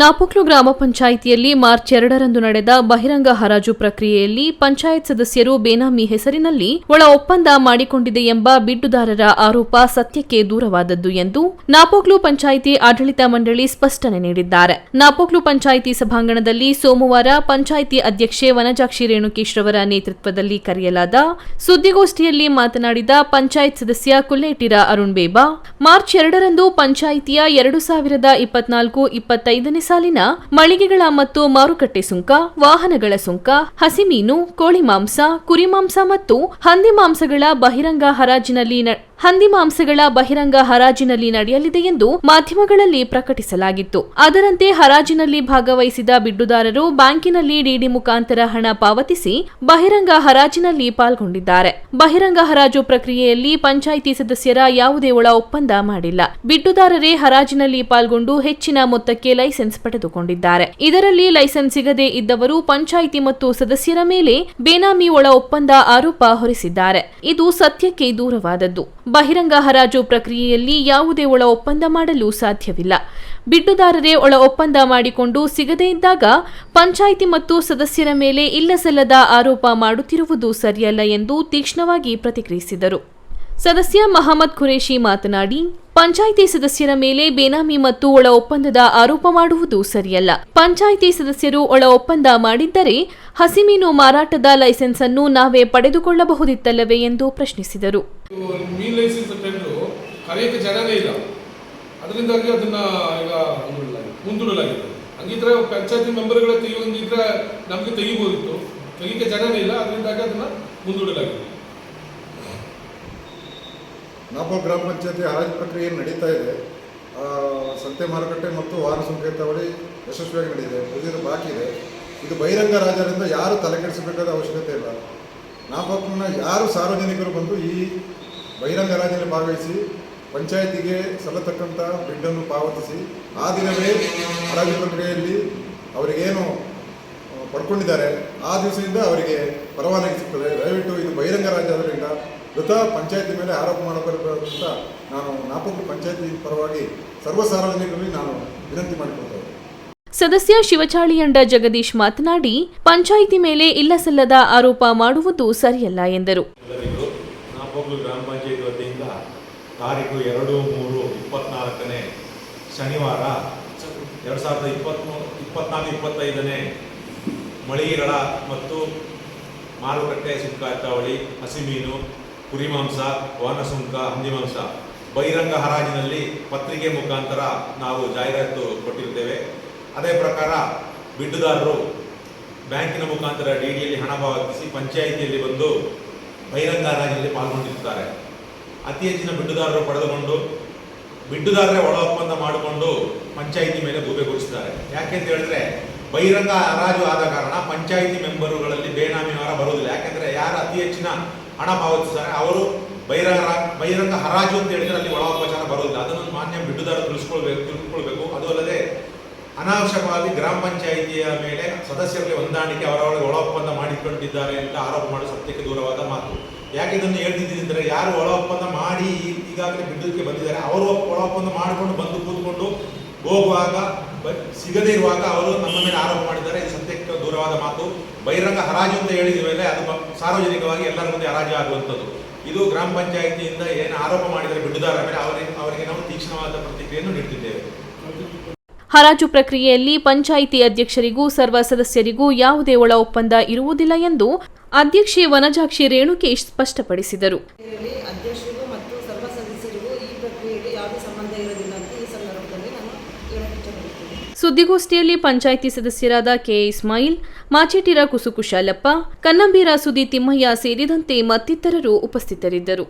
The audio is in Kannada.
ನಾಪೊಕ್ಲು ಗ್ರಾಮ ಪಂಚಾಯಿತಿಯಲ್ಲಿ ಮಾರ್ಚ್ ಎರಡರಂದು ನಡೆದ ಬಹಿರಂಗ ಹರಾಜು ಪ್ರಕ್ರಿಯೆಯಲ್ಲಿ ಪಂಚಾಯತ್ ಸದಸ್ಯರು ಬೇನಾಮಿ ಹೆಸರಿನಲ್ಲಿ ಒಳ ಒಪ್ಪಂದ ಮಾಡಿಕೊಂಡಿದೆ ಎಂಬ ಬಿಡ್ಡುದಾರರ ಆರೋಪ ಸತ್ಯಕ್ಕೆ ದೂರವಾದದ್ದು ಎಂದು ನಾಪೋಕ್ಲು ಪಂಚಾಯಿತಿ ಆಡಳಿತ ಮಂಡಳಿ ಸ್ಪಷ್ಟನೆ ನೀಡಿದ್ದಾರೆ. ನಾಪೋಕ್ಲು ಪಂಚಾಯಿತಿ ಸಭಾಂಗಣದಲ್ಲಿ ಸೋಮವಾರ ಪಂಚಾಯಿತಿ ಅಧ್ಯಕ್ಷೆ ವನಜಾಕ್ಷಿ ರೇಣುಕೇಶ್ ರವರ ನೇತೃತ್ವದಲ್ಲಿ ಕರೆಯಲಾದ ಸುದ್ದಿಗೋಷ್ಠಿಯಲ್ಲಿ ಮಾತನಾಡಿದ ಪಂಚಾಯತ್ ಸದಸ್ಯ ಕುಲ್ಲೇಟಿರ ಅರುಣ್ ಬೇಬಾ, ಮಾರ್ಚ್ ಎರಡರಂದು ಪಂಚಾಯಿತಿಯ ಎರಡು ಸಾವಿರದ ಇಪ್ಪತ್ನಾಲ್ಕು ಇಪ್ಪತ್ತೈದನೇ ಸಾಲಿನ ಮಳಿಗೆಗಳ ಮತ್ತು ಮಾರುಕಟ್ಟೆ ಸುಂಕ, ವಾಹನಗಳ ಸುಂಕ ಹಸಿಮೀನು ಕೋಳಿ ಮಾಂಸ, ಕುರಿ ಮಾಂಸ ಮತ್ತು ಹಂದಿ ಮಾಂಸಗಳ ಬಹಿರಂಗ ಹರಾಜಿನಲ್ಲಿ ಹಂದಿ ಮಾಂಸಗಳ ಬಹಿರಂಗ ಹರಾಜಿನಲ್ಲಿ ನಡೆಯಲಿದೆ ಎಂದು ಮಾಧ್ಯಮಗಳಲ್ಲಿ ಪ್ರಕಟಿಸಲಾಗಿತ್ತು. ಅದರಂತೆ ಹರಾಜಿನಲ್ಲಿ ಭಾಗವಹಿಸಿದ ಬಿಡ್ಡುದಾರರು ಬ್ಯಾಂಕಿನಲ್ಲಿ ಡಿಡಿ ಮುಖಾಂತರ ಹಣ ಪಾವತಿಸಿ ಬಹಿರಂಗ ಹರಾಜಿನಲ್ಲಿ ಪಾಲ್ಗೊಂಡಿದ್ದಾರೆ. ಬಹಿರಂಗ ಹರಾಜು ಪ್ರಕ್ರಿಯೆಯಲ್ಲಿ ಪಂಚಾಯಿತಿ ಸದಸ್ಯರ ಯಾವುದೇ ಒಳ ಒಪ್ಪಂದ ಮಾಡಿಲ್ಲ. ಬಿಡ್ಡುದಾರರೇ ಹರಾಜಿನಲ್ಲಿ ಪಾಲ್ಗೊಂಡು ಹೆಚ್ಚಿನ ಮೊತ್ತಕ್ಕೆ ಲೈಸೆನ್ಸ್ ಪಡೆದುಕೊಂಡಿದ್ದಾರೆ. ಇದರಲ್ಲಿ ಲೈಸೆನ್ಸ್ ಸಿಗದೇ ಇದ್ದವರು ಪಂಚಾಯಿತಿ ಮತ್ತು ಸದಸ್ಯರ ಮೇಲೆ ಬೇನಾಮಿ ಒಳ ಒಪ್ಪಂದ ಆರೋಪ ಹೊರಿಸಿದ್ದಾರೆ. ಇದು ಸತ್ಯಕ್ಕೆ ದೂರವಾದದ್ದು. ಬಹಿರಂಗ ಹರಾಜು ಪ್ರಕ್ರಿಯೆಯಲ್ಲಿ ಯಾವುದೇ ಒಳ ಒಪ್ಪಂದ ಮಾಡಲು ಸಾಧ್ಯವಿಲ್ಲ. ಬಿಡ್ಡುದಾರರೇ ಒಳ ಒಪ್ಪಂದ ಮಾಡಿಕೊಂಡು ಸಿಗದೇ ಇದ್ದಾಗ ಪಂಚಾಯಿತಿ ಮತ್ತು ಸದಸ್ಯರ ಮೇಲೆ ಇಲ್ಲಸಲ್ಲದ ಆರೋಪ ಮಾಡುತ್ತಿರುವುದು ಸರಿಯಲ್ಲ ಎಂದು ತೀಕ್ಷ್ಣವಾಗಿ ಪ್ರತಿಕ್ರಿಯಿಸಿದರು. ಸದಸ್ಯ ಮಹಮ್ಮದ್ ಖುರೇಶಿ ಮಾತನಾಡಿ, ಪಂಚಾಯಿತಿ ಸದಸ್ಯರ ಮೇಲೆ ಬೇನಾಮಿ ಮತ್ತು ಒಳ ಒಪ್ಪಂದದ ಆರೋಪ ಮಾಡುವುದು ಸರಿಯಲ್ಲ. ಪಂಚಾಯಿತಿ ಸದಸ್ಯರು ಒಳ ಒಪ್ಪಂದ ಮಾಡಿದ್ದರೆ ಹಸಿಮೀನು ಮಾರಾಟದ ಲೈಸೆನ್ಸ್ ಅನ್ನು ನಾವೇ ಪಡೆದುಕೊಳ್ಳಬಹುದಿತ್ತಲ್ಲವೇ ಎಂದು ಪ್ರಶ್ನಿಸಿದರು. ಮೀನ್ ಲೈಸೆನ್ಸ್ ಟೆಂಡ್ರು ಕರೆಯೋಕ್ಕೆ ಜನನೇ ಇಲ್ಲ. ಅದರಿಂದಾಗಿ ಅದನ್ನ ಈಗ ಮುಂದೂಡಲಾಗಿದೆ. ಹಂಗಿದ್ರೆ ಪಂಚಾಯತಿ ಮೆಂಬರ್ಗಳ ತೆಗೆಯೊಂದಿದ್ರೆ ನಮಗೆ ತೆಗಿಬೋದಿತ್ತು. ತೆಗಿಕ್ಕೆ ಜನನೇ ಇಲ್ಲ. ಅದರಿಂದಾಗಿ ಅದನ್ನ ಮುಂದೂಡಲಾಗಿದೆ. ನಮ್ಮ ಗ್ರಾಮ ಪಂಚಾಯತಿ ಹರಾಜು ಪ್ರಕ್ರಿಯೆ ನಡೀತಾ ಇದೆ. ಸಂತೆ ಮಾರುಕಟ್ಟೆ ಮತ್ತು ವಾಹನ ಸಂಕೇತಾವಳಿ ಯಶಸ್ವಿಯಾಗಿ ನಡೆದಿದೆ ಉಳಿದಿದ್ದು ಬಾಕಿ ಇದೆ. ಇದು ಬಹಿರಂಗ ರಾಜರಿಂದ ಯಾರು ತಲೆಕೆಡಿಸಬೇಕಾದ ಅವಶ್ಯಕತೆ ಇಲ್ಲ. ನಾಪೋಕ್ನ ಯಾರು ಸಾರ್ವಜನಿಕರು ಬಂದು ಈ ಬಹಿರಂಗ ರಾಜ್ಯದಲ್ಲಿ ಭಾಗವಹಿಸಿ ಪಂಚಾಯತಿಗೆ ಸಲ್ಲತಕ್ಕಂಥ ಬಿಡ್ಡನ್ನು ಪಾವತಿಸಿ ಆ ದಿನವೇ ಹರಾಜು ಪ್ರಕ್ರಿಯೆಯಲ್ಲಿ ಅವರಿಗೇನು ಪಡ್ಕೊಂಡಿದ್ದಾರೆ, ಆ ದಿವಸದಿಂದ ಅವರಿಗೆ ಪರವಾನಗಿ ಸಿಗ್ತದೆ. ದಯವಿಟ್ಟು ಇದು ಬಹಿರಂಗ ರಾಜ್ಯ ಆದ್ದರಿಂದ ಮೃತ ಪಂಚಾಯತಿ ಮೇಲೆ ಆರೋಪ ಮಾಡಬಾರದು ಅಂತ ನಾನು ನಾಪಕ್ಕು ಪಂಚಾಯತಿ ಪರವಾಗಿ ಸರ್ವ ಸಾರ್ವಜನಿಕರಲ್ಲಿ ನಾನು ವಿನಂತಿ ಮಾಡಿಕೊಳ್ತೇನೆ. ಸದಸ್ಯ ಶಿವಚಾಳಿಯಂಡ ಜಗದೀಶ್ ಮಾತನಾಡಿ, ಪಂಚಾಯಿತಿ ಮೇಲೆ ಇಲ್ಲಸಲ್ಲದ ಆರೋಪ ಮಾಡುವುದು ಸರಿಯಲ್ಲ ಎಂದರು. ಗ್ರಾಮ ಪಂಚಾಯತ್ ವತಿಯಿಂದ ತಾರೀಕು ಎರಡು ಮೂರು ಇಪ್ಪತ್ನಾಲ್ಕನೇ ಶನಿವಾರ ಎರಡು ಸಾವಿರದ ಇಪ್ಪತ್ಮೂ, ಇಪ್ಪತ್ನಾಲ್ಕು, ಇಪ್ಪತ್ತೈದನೇ ಮಳಿಗೆಗಳ ಮತ್ತು ಮಾರುಕಟ್ಟೆ ಸುಂಕಾತಾವಳಿ ಹಸಿಮೀನು ಕುರಿ ಮಾಂಸ ವಾಹನ ಸುಂಕ ಹಂದಿ ಮಾಂಸ ಬಹಿರಂಗ ಹರಾಜಿನಲ್ಲಿ ಪತ್ರಿಕೆ ಮುಖಾಂತರ ನಾವು ಜಾಹೀರಾತು ಕೊಟ್ಟಿರ್ತೇವೆ ಅದೇ ಪ್ರಕಾರ ಬಿಡ್ಡುದಾರರು ಬ್ಯಾಂಕಿನ ಮುಖಾಂತರ ಡಿ ಡಿಯಲ್ಲಿ ಹಣ ಪಾವತಿಸಿ ಪಂಚಾಯಿತಿಯಲ್ಲಿ ಬಂದು ಬಹಿರಂಗ ಪಾಲ್ಗೊಂಡಿರ್ತಾರೆ. ಅತಿ ಹೆಚ್ಚಿನ ಬಿಡ್ಡುದಾರರು ಪಡೆದುಕೊಂಡು ಬಿಡ್ಡುದಾರರೇ ಒಳ ಒಪ್ಪಂದ ಮಾಡಿಕೊಂಡು ಪಂಚಾಯಿತಿ ಮೇಲೆ ಗೂಬೆ ಯಾಕೆ ಅಂತ ಹೇಳಿದ್ರೆ ಬಹಿರಂಗ ಹರಾಜು ಆದ ಕಾರಣ ಪಂಚಾಯಿತಿ ಮೆಂಬರುಗಳಲ್ಲಿ ಬೇನಾಮಿ ವಾರ ಬರುವುದಿಲ್ಲ. ಯಾಕೆಂದ್ರೆ ಯಾರು ಅತಿ ಹೆಚ್ಚಿನ ಹಣ ಪಾವತಿಸ್ತಾರೆ ಅವರು ಬಹಿರಂಗ ಬಹಿರಂಗ ಹರಾಜು ಅಂತ ಹೇಳಿದ್ರೆ ಅಲ್ಲಿ ಒಳ ಉಪಚಾರ ಬರುವುದಿಲ್ಲ. ಅದನ್ನು ಮಾನ್ಯ ಬಿಡ್ಡುದಾರ ತಿಳಿಸ್ಕೊಳ್ಬೇಕು, ತಿಳ್ಕೊಳ್ಬೇಕು. ಅದು ಅನಾವಶ್ಯಕವಾಗಿ ಗ್ರಾಮ ಪಂಚಾಯಿತಿಯ ಮೇಲೆ ಸದಸ್ಯರಲ್ಲಿ ಹೊಂದಾಣಿಕೆ, ಅವರವರಿಗೆ ಒಳ ಒಪ್ಪಂದ ಮಾಡಿಕೊಂಡಿದ್ದಾರೆ ಅಂತ ಆರೋಪ ಮಾಡಿ ಸತ್ಯಕ್ಕೆ ದೂರವಾದ ಮಾತು. ಯಾಕೆ ಇದನ್ನು ಹೇಳ್ತಿದ್ದೀನಿ ಅಂದರೆ, ಯಾರು ಒಳ ಒಪ್ಪಂದ ಮಾಡಿ ಈಗಾಗಲೇ ಬಿಡುಗಕ್ಕೆ ಬಂದಿದ್ದಾರೆ, ಅವರು ಒಳ ಒಪ್ಪಂದ ಮಾಡಿಕೊಂಡು ಬಂದು ಕೂತ್ಕೊಂಡು ಹೋಗುವಾಗ ಸಿಗದೇ ಇರುವಾಗ ಅವರು ನಮ್ಮ ಮೇಲೆ ಆರೋಪ ಮಾಡಿದ್ದಾರೆ. ಇದು ಸತ್ಯಕ್ಕೆ ದೂರವಾದ ಮಾತು. ಬಹಿರಂಗ ಹರಾಜು ಅಂತ ಹೇಳಿದ ಮೇಲೆ ಅದು ಸಾರ್ವಜನಿಕವಾಗಿ ಎಲ್ಲರ ಮುಂದೆ ಹರಾಜು ಆಗುವಂಥದ್ದು. ಇದು ಗ್ರಾಮ ಪಂಚಾಯಿತಿಯಿಂದ ಏನು ಆರೋಪ ಮಾಡಿದರೆ ಬಿಡುದಾರ ಮೇಲೆ ಅವರಿಗೆ ಅವರಿಗೆ ನಾವು ತೀಕ್ಷ್ಣವಾದ ಪ್ರತಿಕ್ರಿಯೆಯನ್ನು ನೀಡ್ತಿದ್ದೇವೆ ಹರಾಜು ಪ್ರಕ್ರಿಯೆಯಲ್ಲಿ ಪಂಚಾಯಿತಿ ಅಧ್ಯಕ್ಷರಿಗೂ ಸರ್ವ ಸದಸ್ಯರಿಗೂ ಯಾವುದೇ ಒಳ ಒಪ್ಪಂದ ಇರುವುದಿಲ್ಲ ಎಂದು ಅಧ್ಯಕ್ಷೆ ವನಜಾಕ್ಷಿ ರೇಣುಕೇಶ್ ಸ್ಪಷ್ಟಪಡಿಸಿದರು. ಸುದ್ದಿಗೋಷ್ಠಿಯಲ್ಲಿ ಪಂಚಾಯಿತಿ ಸದಸ್ಯರಾದ ಕೆ ಇಸ್ಮಾಯಿಲ್ ಮಾಚೇಟಿರ ಕುಸುಕುಶಾಲಪ್ಪ ಕನ್ನಂಬೀರ ಸುದಿ ತಿಮ್ಮಯ್ಯ ಸೇರಿದಂತೆ ಮತ್ತಿತರರು ಉಪಸ್ಥಿತರಿದ್ದರು.